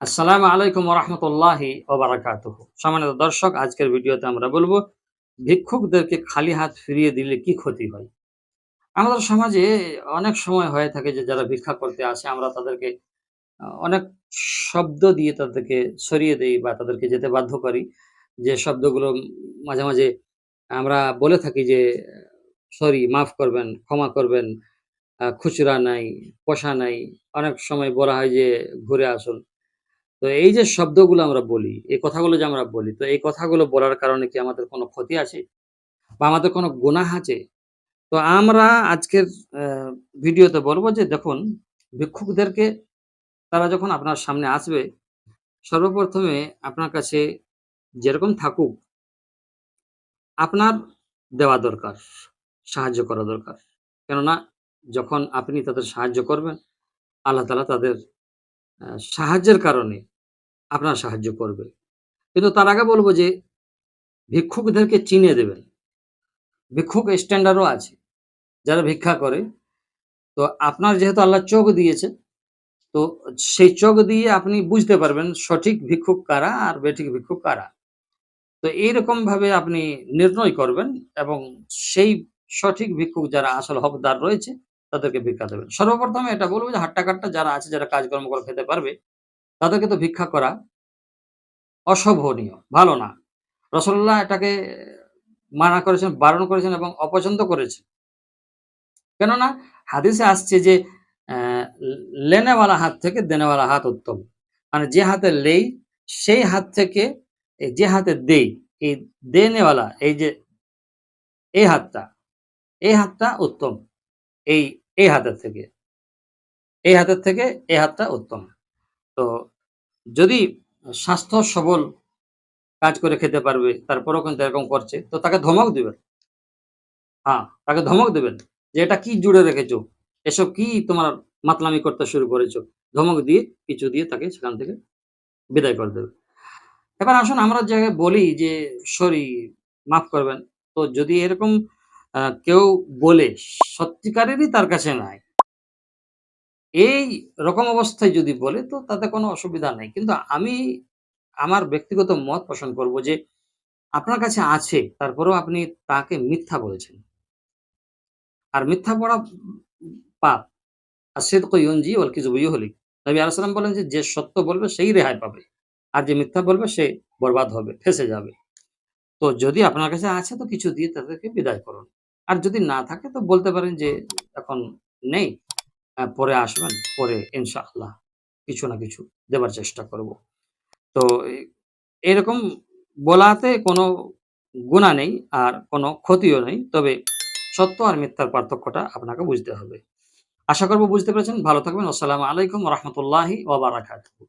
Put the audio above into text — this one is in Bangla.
আসসালামু আলাইকুম রহমতুল্লাহি ওবারাকাতুহ। সম্মানিত দর্শক, আজকের ভিডিওতে আমরা বলব, ভিক্ষুকদেরকে খালি হাত ফিরিয়ে দিলে কি ক্ষতি হয়? আমাদের সমাজে অনেক সময় হয়ে থাকে যে যারা ভিক্ষা করতে আসে, আমরা তাদেরকে অনেক শব্দ দিয়ে তাদেরকে সরিয়ে দেই বা তাদেরকে যেতে বাধ্য করি। যে শব্দগুলো মাঝে মাঝে আমরা বলে থাকি যে, সরি, মাফ করবেন, ক্ষমা করবেন খুচরা নাই পয়সা নাই। অনেক সময় বলা হয় যে, ঘুরে আসুন। তো এই যে শব্দগুলো আমরা বলি, এই কথাগুলো যে আমরা বলি, তো এই কথাগুলো বলার কারণে কি আমাদের কোনো ক্ষতি আছে? বা আমাদের কোনো গুনাহ আছে? তো আমরা আজকের ভিডিওতে বলব যে দেখুন, ভিক্ষুকদেরকে তারা যখন আপনার সামনে আসবে, সর্বপ্রথমে আপনার কাছে যেরকম থাকুক, আপনার দেওয়া দরকার, সাহায্য করা দরকার। কেননা যখন আপনি তাদের সাহায্য করবেন, আল্লাহ তালা তাদের সাহায্যের কারণে আপনার সাহায্য করবে। কিন্তু তার আগে বলব যে, ভিক্ষুকদেরকে চিনে দেবেন। ভিক্ষুক স্ট্যান্ডার্ডও আছে, যারা ভিক্ষা করে। তো আপনার যেহেতু আল্লাহ চোখ দিয়েছে, তো সেই চোখ দিয়ে আপনি বুঝতে পারবেন সঠিক ভিক্ষুক কারা আর বেঠিক ভিক্ষুক কারা। তো এইরকম ভাবে আপনি নির্ণয় করবেন এবং সেই সঠিক ভিক্ষুক যারা আসল হকদার রয়েছে, তাদেরকে ভিক্ষা দেবেন। সর্বপ্রথমে এটা বলব যে হাট্টাকাট্টা যারা আছে, যারা কাজকর্ম করে খেতে পারবে তাদেরকে তো ভিক্ষা করা অশোভনীয়, ভালো না। রসল্লাহ এটাকে মানা করেছেন, বারণ করেছেন এবং অপছন্দ করেছেন। কেননা হাদিসে আসছে যে লেনেওয়ালা হাত থেকে দেনেওয়ালা হাত উত্তম। মানে যে হাতে লেই, সেই হাত থেকে যে হাতে দেই, এই দেনেওয়ালা, এই যে, এই হাতটা এই হাতটা উত্তম। এই এই হাতের থেকে, এই হাতের থেকে, এই হাতটা উত্তম। তো যদি স্বাস্থ্য সবল কাজ করে খেতে পারবে, তারপরেও কিন্তু এরকম করছে, তো তাকে ধমক দিবেন। হ্যাঁ তাকে ধমক দেবেন যে, এটা কি জুড়ে রেখেছো? এসব কি তোমার মাতলামি করতে শুরু করেছ? ধমক দিয়ে কিছু দিয়ে তাকে সেখান থেকে বিদায় করে দেবে এবার আসুন আমরা যে বলি যে, সরি, মাফ করবেন। তো যদি এরকম কেউ বলে, সত্যিকারেরই তার কাছে নাই এই রকম অবস্থায় যদি বলে, তো তাতে কোনো অসুবিধা নেই। কিন্তু আমি আমার ব্যক্তিগত মত পোষণ করব যে, আপনার কাছে আছে, তারপরেও আপনি তাকে মিথ্যা বলছেন। আর মিথ্যা পড়া পাপ। আর সে তো ইয়নজি ওর কিছু বই হলি নবী আলাইসালাম বলেন যে যে সত্য বলবে, সেই রেহাই পাবে। আর যে মিথ্যা বলবে, সে বরবাদ হবে, ফেসে যাবে। তো যদি আপনার কাছে আছে, তো কিছু দিয়ে তাদেরকে বিদায় করুন। আর যদি না থাকে, তো বলতে পারেন যে, এখন নেই। পরে আসবেন, পরে ইনশাআল্লাহ কিছু না কিছু দেবার চেষ্টা করব। তো এরকম বলাতে কোনো গুণা নেই আর কোনো ক্ষতিও নেই, তবে সত্য আর মিথ্যার পার্থক্যটা আপনাকে বুঝতে হবে। আশা করব বুঝতে পেরেছেন। ভালো থাকবেন। আসসালামু আলাইকুম রহমতুল্লাহি ওবারাকাতুহু